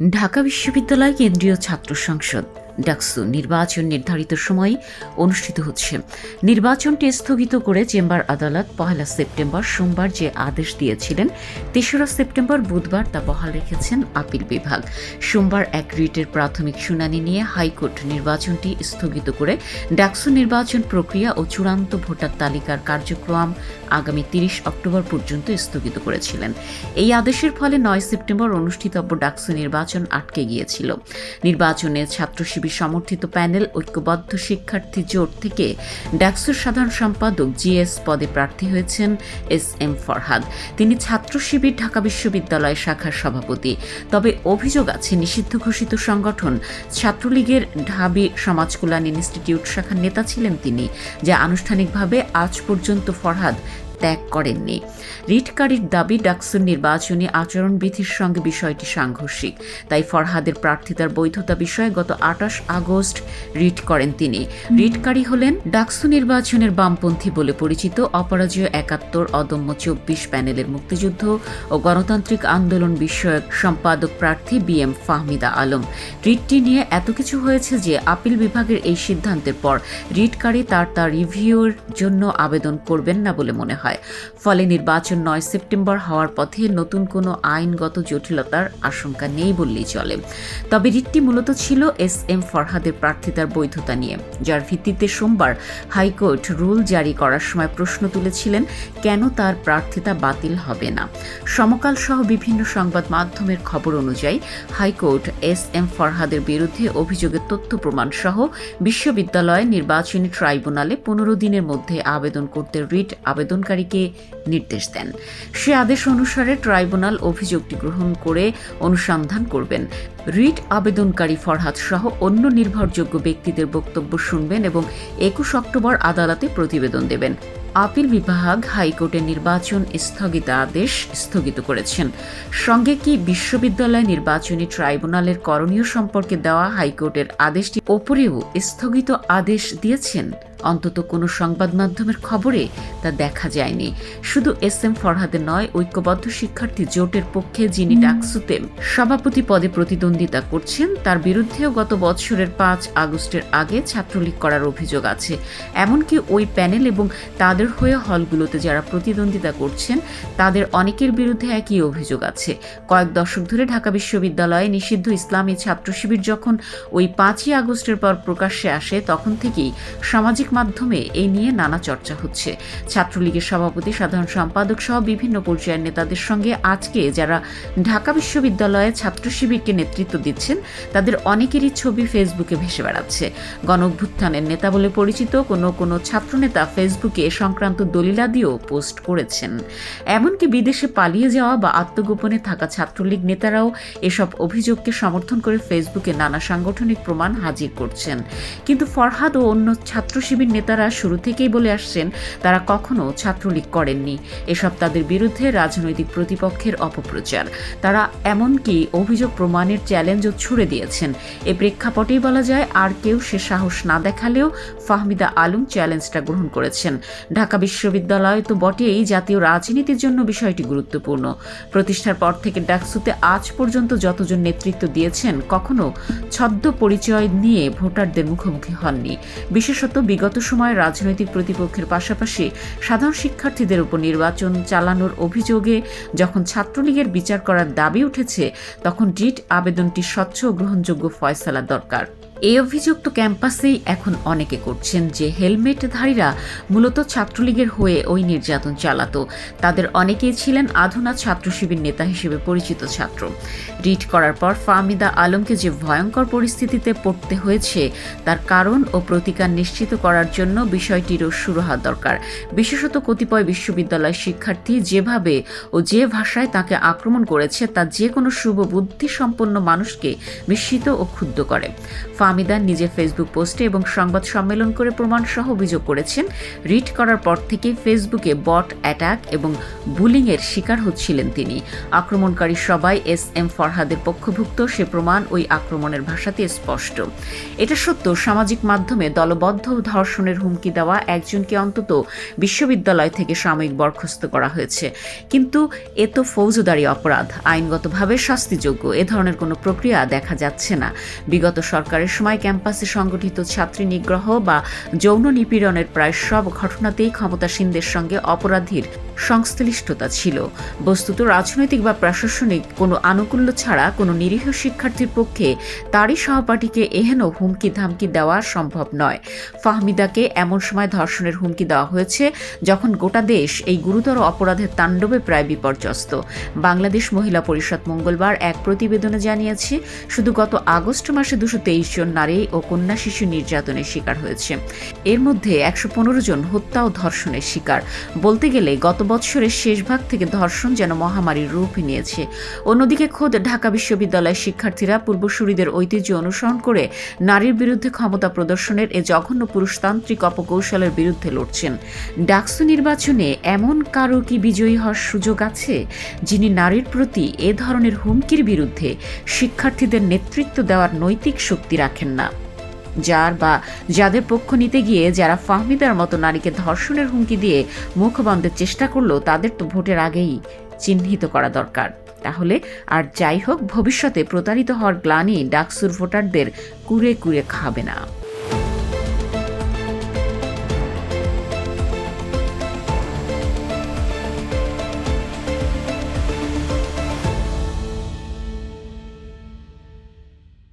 ঢাকা বিশ্ববিদ্যালয় কেন্দ্রীয় ছাত্র সংসদ। ডাকসু নির্বাচন নির্ধারিত সময়ে অনুষ্ঠিত হচ্ছে। নির্বাচনটি স্থগিত করে চেম্বার আদালত পহেলা সেপ্টেম্বর সোমবার যে আদেশ দিয়েছিলেন, তেসরা সেপ্টেম্বর বুধবার তা বহাল রেখেছেন আপিল বিভাগ। সোমবার এক রিটের প্রাথমিক শুনানি নিয়ে হাইকোর্ট নির্বাচনটি স্থগিত করে ডাকসু নির্বাচন প্রক্রিয়া ও চূড়ান্ত ভোটার তালিকার কার্যক্রম আগামী তিরিশ অক্টোবর পর্যন্ত স্থগিত করেছিলেন। এই আদেশের ফলে নয় সেপ্টেম্বর অনুষ্ঠিতব্য ডাকসু নির্বাচন আটকে গিয়েছিল। নির্বাচনে ছাত্র শিবির সমর্থিত প্যানেল ঐক্যবদ্ধ শিক্ষার্থী জোট থেকে ডাকসুর সাধারণ সম্পাদক জিএস পদে প্রার্থী হয়েছেন এস এম ফরহাদ। তিনি ছাত্র শিবির, ঢাকা বিশ্ববিদ্যালয় শাখার সভাপতি। তবে অভিযোগ আছে, নিষিদ্ধ ঘোষিত সংগঠন ছাত্রলীগের ঢাবি সমাজ কল্যাণ ইনস্টিটিউট শাখার নেতা ছিলেন তিনি, যা আনুষ্ঠানিকভাবে আজ পর্যন্ত ফরহাদ ত্যাগ করেননি। রিটকারীর দাবি, ডাকসুর নির্বাচনী আচরণবিধির সঙ্গে বিষয়টি সাংঘর্ষিক। তাই ফরহাদের প্রার্থিতার বৈধতা বিষয়ে গত আঠাশ আগস্ট রিট করেন তিনি। রিটকারী হলেন ডাকসু নির্বাচনের বামপন্থী বলে পরিচিত অপরাজয় একাত্তর অদম্য চব্বিশ প্যানেলের মুক্তিযুদ্ধ ও গণতান্ত্রিক আন্দোলন বিষয়ক সম্পাদক প্রার্থী বি এম ফাহমিদা আলম। রিটটি নিয়ে এত কিছু হয়েছে যে আপিল বিভাগের এই সিদ্ধান্তের পর রিটকারী তার তার রিভিউর জন্য আবেদন করবেন না বলে মনে হয়। ফলে নির্বাচন নয় সেপ্টেম্বর হওয়ার পথে নতুন কোনো আইনগত জটিলতার আশঙ্কা নেই বললেই চলে। তবে রিটটি মূলত ছিল এস এম ফরহাদের প্রার্থিতার বৈধতা নিয়ে, যার ভিত্তিতে সোমবার হাইকোর্ট রুল জারি করার সময় প্রশ্ন তুলেছিলেন, কেন তার প্রার্থিতা বাতিল হবে না? সমকাল সহ বিভিন্ন সংবাদ মাধ্যমের খবর অনুযায়ী, হাইকোর্ট এস এম ফরহাদের বিরুদ্ধে অভিযোগের তথ্য প্রমাণ সহ বিশ্ববিদ্যালয় নির্বাচনী ট্রাইব্যুনালে পনেরো দিনের মধ্যে আবেদন করতে রিট আবেদনকারীকে নির্দেশ দেন। সে আদেশ অনুসারে ট্রাইব্যুনাল অভিযোগটি গ্রহণ করে অনুসন্ধান করবেন। রিট আবেদনকারী ফরহাদ সহ অন্য নির্ভরযোগ্য ব্যক্তিদের বক্তব্য শুনবেন এবং একুশ অক্টোবর আদালতে প্রতিবেদন দেবেন। আপিল বিভাগ হাইকোর্টের নির্বাচন স্থগিতাদেশ স্থগিত করেছেন। সঙ্গে কি বিশ্ববিদ্যালয় নির্বাচনী ট্রাইব্যুনালের করণীয় সম্পর্কে দেওয়া হাইকোর্টের আদেশটি ওপরেও স্থগিত আদেশ দিয়েছেন? অন্তত কোনো সংবাদ মাধ্যমের খবরে তা দেখা যায়নি। শুধু এস এম ফরহাদের নয় ঐক্যবদ্ধ শিক্ষার্থী জোটের পক্ষে যিনি ডাকসুতে সভাপতি পদে প্রতিদ্বন্দ্বিতা করছেন তার বিরুদ্ধেও গত বছরের পাঁচ আগস্টের আগে ছাত্রলীগ করার অভিযোগ আছে। এমনকি ওই প্যানেল এবং তাদের হয়ে হলগুলোতে যারা প্রতিদ্বন্দ্বিতা করছেন তাদের অনেকের বিরুদ্ধে একই অভিযোগ আছে। কয়েক দশক ধরে ঢাকা বিশ্ববিদ্যালয়ে নিষিদ্ধ ইসলামী ছাত্র শিবির যখন ওই পাঁচই আগস্টের পর প্রকাশ্যে আসে তখন থেকেই সামাজিক মাধ্যমে এই নিয়ে নানা চর্চা হচ্ছে। ছাত্রলীগের সভাপতি, সাধারণ সম্পাদক সহ বিভিন্ন পর্যায়ের নেতাদের সঙ্গে আজকে যারা ঢাকা বিশ্ববিদ্যালয়ে ছাত্র শিবিরকে নেতৃত্ব দিচ্ছেন, তাদের অনেকেরই ছবি ফেসবুকে ভেসে বেড়াচ্ছে। গণ অভ্যুত্থানের নেতা বলে পরিচিত কোনো কোনো ছাত্রনেতা ফেসবুকে এ সংক্রান্ত দলিলাদিও পোস্ট করেছেন। এমনকি বিদেশে পালিয়ে যাওয়া বা আত্মগোপনে থাকা ছাত্রলীগ নেতারাও এসব অভিযোগকে সমর্থন করে ফেসবুকে নানা সাংগঠনিক প্রমাণ হাজির করছেন। কিন্তু ফরহাদ ও অন্য ছাত্র শিবির নেতারা শুরু থেকেই বলে আসছেন, তারা কখনো ছাত্রলীগ করেননি। এসব তাদের বিরুদ্ধে রাজনৈতিক প্রতিপক্ষের অপপ্রচার। তারা এমনকি অভিযোগ প্রমাণের চ্যালেঞ্জও ছুড়ে দিয়েছেন। এ প্রেক্ষাপটেই বলা যায়, আর কেউ সে সাহস না দেখালেও ফাহমিদা আলম চ্যালেঞ্জটা গ্রহণ করেছেন। ঢাকা বিশ্ববিদ্যালয় তো বটেই জাতীয় রাজনীতির জন্য বিষয়টি গুরুত্বপূর্ণ। প্রতিষ্ঠার পর থেকে ডাকসুতে আজ পর্যন্ত যতজন নেতৃত্ব দিয়েছেন, কখনো ছদ্ম পরিচয় নিয়ে ভোটারদের মুখোমুখি হননি। বিশেষত বিগত সময়ে রাজনৈতিক প্রতিপক্ষের পাশাপাশি সাধারণ শিক্ষার্থীদের উপর নির্বাচন চালানোর অভিযোগে যখন ছাত্রলীগের বিচার করার দাবি উঠেছে, তখন ডিট আবেদনটি স্বচ্ছ ও গ্রহণযোগ্য ফয়সালা দরকার। এই অভিযোগ তো ক্যাম্পাসেই এখন অনেকে করছেন যে হেলমেটধারীরা মূলত ছাত্রলীগের হয়ে ওই নির্যাতন চালাতো। তাদের অনেকেই ছিলেন আধুনা ছাত্র শিবির নেতা হিসেবে পরিচিত ছাত্র। রিট করার পর ফাহমিদা আলমকে যে ভয়ঙ্কর পরিস্থিতিতে পড়তে হয়েছে, তার কারণ ও প্রতিকার নিশ্চিত করার জন্য বিষয়টিরও হওয়া দরকার। বিশেষত কতিপয় বিশ্ববিদ্যালয় শিক্ষার্থী যেভাবে ও যে ভাষায় তাকে আক্রমণ করেছে, তা যে কোনো শুভ বুদ্ধি সম্পন্ন মানুষকে বিস্মিত ও ক্ষুব্ধ করে। ফাহমিদা নিজের ফেসবুক পোস্টে এবং সংবাদ সম্মেলন করে প্রমাণ সহ অভিযোগ করেছেন, রিট করার পর থেকে ফেসবুকে বট অ্যাটাক এবং বুলিংয়ের শিকার হচ্ছিলেন তিনি। আক্রমণকারী সবাই এস এম ফরহাদের পক্ষভুক্ত, সে প্রমাণ ওই আক্রমণের ভাষাতে স্পষ্ট। এটা সত্য, সামাজিক মাধ্যমে দলবদ্ধ ধর্ষণের হুমকি দেওয়া একজনকে অন্তত বিশ্ববিদ্যালয় থেকে সাময়িক বরখাস্ত করা হয়েছে। কিন্তু এ তো ফৌজদারি অপরাধ। আইনগতভাবে শাস্তিযোগ্য, এ ধরনের কোনো প্রক্রিয়া দেখা যাচ্ছে না। বিগত সরকারের সময় ক্যাম্পাসে সংগঠিত ছাত্রী নিগ্রহ বা যৌন নিপীড়নের প্রায় সব ঘটনাতেই ক্ষমতাসীনদের সঙ্গে অপরাধীর সংশ্লিষ্টতা ছিল। বস্তুত রাজনৈতিক বা প্রশাসনিক কোনো আনুকূল্য ছাড়া কোনো নিরীহ শিক্ষার্থীর পক্ষে তারই সহপাঠীকে এহেন হুমকি ধামকি দেওয়া সম্ভব নয়। ফাহমিদাকে এমন সময় ধর্ষণের হুমকি দেওয়া হয়েছে যখন গোটা দেশ এই গুরুতর অপরাধের তাণ্ডবে প্রায় বিপর্যস্ত। বাংলাদেশ মহিলা পরিষদ মঙ্গলবার এক প্রতিবেদনে জানিয়েছে, শুধু গত আগস্ট মাসে দুশো জন নারী ও কন্যা শিশু নির্যাতনের শিকার হয়েছে। এর মধ্যে একশো পনেরো জন হত্যা ও ধর্ষণের শিকার। বলতে গেলে গত বছরের শেষ ভাগ থেকে ধর্ষণ যেন মহামারীর রূপ নিয়েছে। অন্যদিকে খোদ ঢাকা বিশ্ববিদ্যালয়ের শিক্ষার্থীরা পূর্বসূরিদের ঐতিহ্য অনুসরণ করে নারীর বিরুদ্ধে ক্ষমতা প্রদর্শনের এ জঘন্য পুরুষতান্ত্রিক অপকৌশলের বিরুদ্ধে লড়ছেন। ডাকসু নির্বাচনে এমন কারও কি বিজয়ী হওয়ার সুযোগ আছে, যিনি নারীর প্রতি এ ধরনের হুমকির বিরুদ্ধে শিক্ষার্থীদের নেতৃত্ব দেওয়ার নৈতিক শক্তি রাখেন না। যার বা যাদের পক্ষ নিতে গিয়ে যারা ফাহমিদার মতো নারীকে ধর্ষণের হুমকি দিয়ে মুখ বন্ধের চেষ্টা করল, তাদের তো ভোটের আগেই চিহ্নিত করা দরকার। তাহলে আর যাই হোক, ভবিষ্যতে প্রতারিত হওয়ার গ্লানি ডাকসুর ভোটারদের কুরে কুরে খাবে না।